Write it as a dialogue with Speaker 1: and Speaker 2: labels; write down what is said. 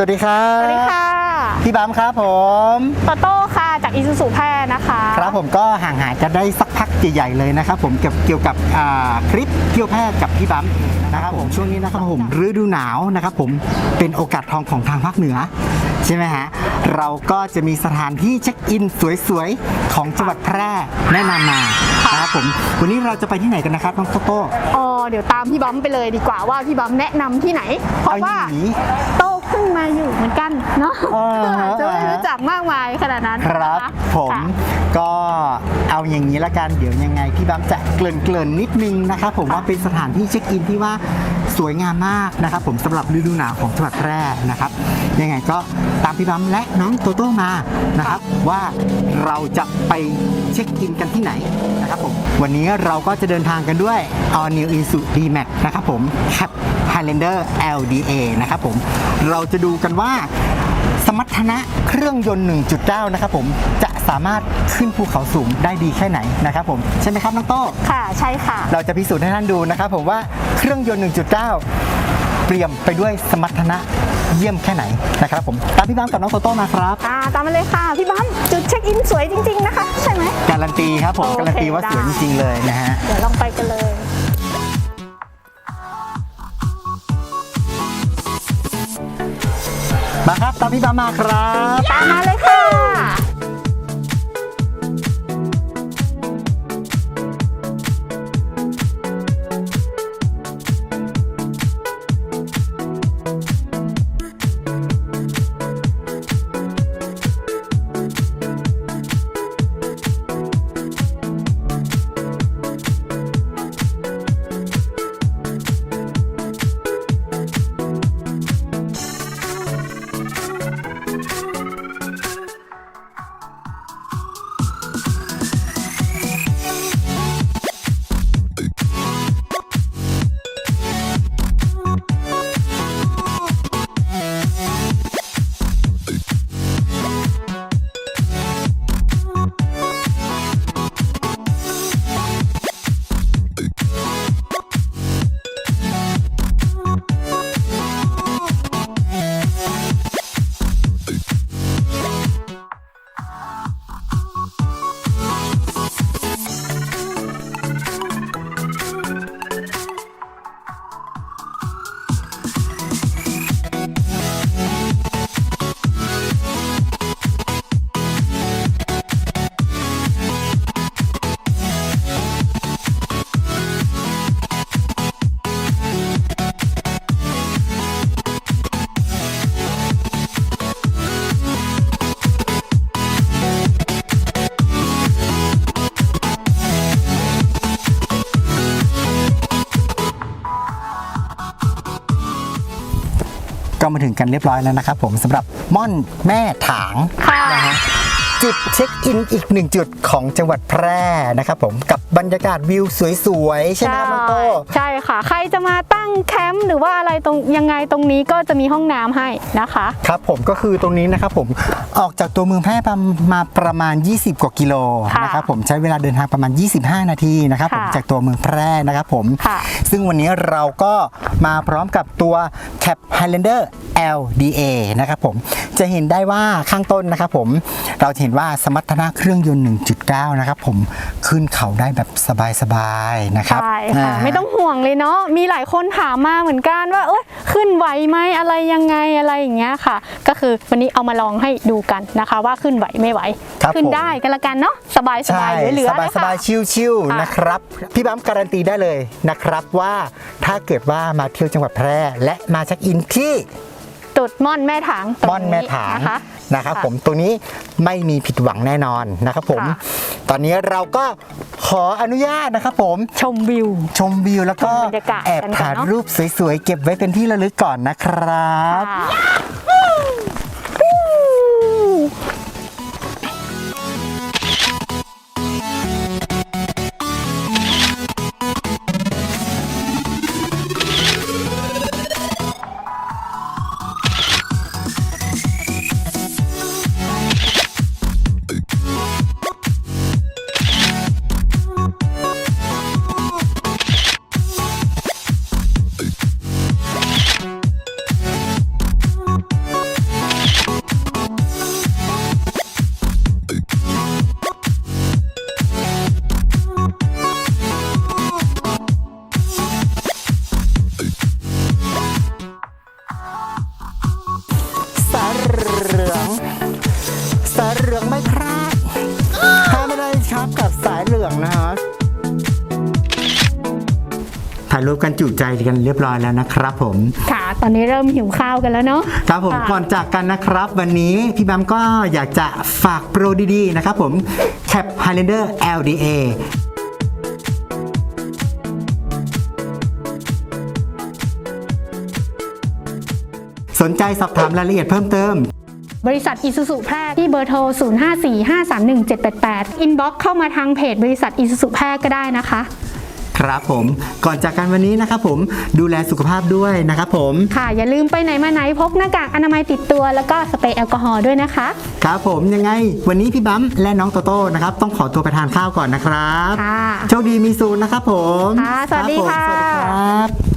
Speaker 1: สวัสดีครับ
Speaker 2: สวัสดีค่ะ
Speaker 1: พี่บัมครับผม
Speaker 2: โตโต้ค่ะจากอิซูซูแพร่นะคะ
Speaker 1: ครับผมก็ห่างหายกันได้สักพักใหญ่ๆเลยนะครับผมเกี่ยวเกี่ยวกับอ่าคลิปเที่ยวแพทย์กับพี่บัมนะครับผมช่วงนี้นะครับผมฤดูหนาวนะครับผมเป็นโอกาสทองของทางภาคเหนือ ใช่ไหมฮะ เราก็จะมีสถานที่เช็คอินสวยๆ ของจังหวัดแพร่แนะนำมานะครับผมวันนี้เราจะไปที่ไหนกันนะครับน้องโตโต้
Speaker 2: อ๋อเดี๋ยวตามพี่บัมไปเลยดีกว่าว่าพี่บัมแนะนำที่ไหน เพราะว่า
Speaker 1: เอาอย่างนี้
Speaker 2: โตเพิ่งมาอยู่เหมือนกันเนาะ
Speaker 1: อ่าฮะ
Speaker 2: อาจจะไม่รู้จักมากมายขนาดนั้น
Speaker 1: ครับ
Speaker 2: นะะ
Speaker 1: ผม
Speaker 2: ค่ะ
Speaker 1: ก็เอาอย่างนี้ละกันเดี๋ยวยังไงพี่บัมจะเกริ่นเกริ่นๆนิดนึงนะครับผมว่าเป็นสถานที่เช็คอินที่ว่า สวยงามมากนะครับ ผมสำหรับฤดูหนาวของจังหวัดแพร่นะครับ ยังไงก็ตามพี่บัมและน้องโตโต้มานะครับ ว่าเราจะไปเช็คอินกันที่ไหนนะครับผมวันนี้เราก็จะเดินทางกันด้วย All New Isuzu D-Max นะครับผม Cap Highlander LDA นะครับผมเราจะดูกันว่า สมรรถนะเครื่องยนต์ 1.9 นะครับผมจะสามารถขึ้นภูเขาสูงได้ดีแค่ไหนนะครับผมใช่ไหมครับน้องโต้
Speaker 2: ค่ะใช่ค่ะ
Speaker 1: เราจะพิสูจน์ให้ท่านดูนะครับผมว่าเครื่องยนต์ 1.9 เปรียมไปด้วยสมรรถนะเยี่ยมแค่ไหนนะครับผมตามพี่บ้ามกับน้องโตโต้มาครับ
Speaker 2: อ่าตามมาเลยค่ะพี่บัมจุดเช็คอินสวยจริง ๆ นะคะ ใช่ไหม
Speaker 1: การันตีครับผม
Speaker 2: โอเค
Speaker 1: การันตีว่าสวย
Speaker 2: ได้
Speaker 1: จริงๆเลยนะฮะ
Speaker 2: เดี๋ยวลองไปกันเลย
Speaker 1: มาครับตามพี่บามมาครับ
Speaker 2: ตามมาเลยค่ะ
Speaker 1: ก็มาถึงกันเรียบร้อยแล้วนะครับผมสำหรับม่อนแม่ถาง
Speaker 2: ค่ะ
Speaker 1: นะฮะจุดเช็คอินอีกหนึ่งจุดของจังหวัดแพร่นะครับผมกับบรรยากาศวิวสวยๆใช่ไหมครับน้องโต้
Speaker 2: ใช่ค่ะ ใครจะมาตั้งแคมป์หรือว่าอะไรตรงยังไงตรงนี้ก็จะมีห้องน้ำให้นะคะ
Speaker 1: ครับผมก็คือตรงนี้นะครับผมออกจากตัวเมืองแพร่ประมาประมาณ 20 กว่ากิโล
Speaker 2: ค่ะ
Speaker 1: นะครับผมใช้เวลาเดินทางประมาณ 25 นาทีนะครับผม
Speaker 2: ค่ะ
Speaker 1: จากตัวเมืองแพร่นะครับผม
Speaker 2: ค่ะ
Speaker 1: ซึ่งวันนี้เราก็มาพร้อมกับตัว Cap Highlander LDA นะครับผมจะเห็นได้ว่าข้างต้นนะครับผมเราจะเห็นว่าสมรรถนะเครื่องยนต์ 1.9 นะครับผมขึ้นเขาได้แบบสบายๆนะครับ
Speaker 2: ใช่ค่ะาไม่ต้องห่วงเลยเนาะมีหลายคนถามมาเหมือนกันว่าเอ้ย ขึ้นไหวไหมอะไรยังไงอะไรอย่างเงี้ยค่ะ ก็คือวันนี้เอามาลองให้ดูกันนะคะ ว่าขึ้นไหวไม่ไหว
Speaker 1: ครับ
Speaker 2: ขึ้น
Speaker 1: ผม
Speaker 2: ได้กันละกันเนาะสบายสบายเหลือ
Speaker 1: ส
Speaker 2: ๆ
Speaker 1: บาย
Speaker 2: เลย
Speaker 1: ส
Speaker 2: ค่ะ
Speaker 1: บายชิวชิวๆ
Speaker 2: ค่ะ
Speaker 1: นะครับ พี่บัมการันตีได้เลยนะครับว่าถ้าเกิดว่ามาเที่ยวจังหวัดแพร่ และมาเช็คอินที่
Speaker 2: จุดม่อนแม่ถางตรง
Speaker 1: ม่อนแม่ถาง
Speaker 2: นะคะ
Speaker 1: นะครับ
Speaker 2: ค่ะ
Speaker 1: ผมตรงนี้ไม่มีผิดหวังแน่นอนนะครับผม
Speaker 2: ค่ะ
Speaker 1: ตอนนี้เราก็ขออนุญาตนะครับผม
Speaker 2: ชมวิว
Speaker 1: ชมวิวแล้วก็
Speaker 2: ชมบรรยากาศ
Speaker 1: แอบ
Speaker 2: กันก่อน
Speaker 1: ถ่าย
Speaker 2: เนอะ
Speaker 1: รูปสวยๆเก็บไว้เป็นที่ระลึกก่อนนะครับ เหลืองนะ
Speaker 2: คะถ่า
Speaker 1: ยรูปกันจุใจกันเรียบร้อยแล้วนะครับผม
Speaker 2: ค่ะ ตอนนี้เริ่มหิวข้าวกันแล้วเนาะ
Speaker 1: ครับผม ก่อนจากกันนะครับ วันนี้พี่แบมก็อยากจะฝากโปรดีๆ นะครับผมแคป Highlander LDA สนใจสอบถามรายละเอียดเพิ่มเติม
Speaker 2: บริษัทอิสุสุแพร่ที่เบอร์โทร 0545317788 อินบ็อกเข้ามาทางเพจบริษัทอิสุสุแพร่ก็ได้นะคะ
Speaker 1: ครับผมก่อนจากกันวันนี้นะครับผมดูแลสุขภาพด้วยนะครับผม
Speaker 2: ค่ะอย่าลืมไปไหนมาไหนพกหน้ากากอนามัยติดตัว แล้วก็สเปรย์แอลกอฮอล์ด้วยนะคะ
Speaker 1: ครับผมยังไง วันนี้พี่บัมและน้องโตโต้นะครับต้องขอตัวไปทานข้าวก่อนนะครับ
Speaker 2: ค่ะ
Speaker 1: โชคดีมีสูนนะครับผม
Speaker 2: ค่ะสวัสดี
Speaker 1: รับผม
Speaker 2: ค่ะ
Speaker 1: สวัสดีครับ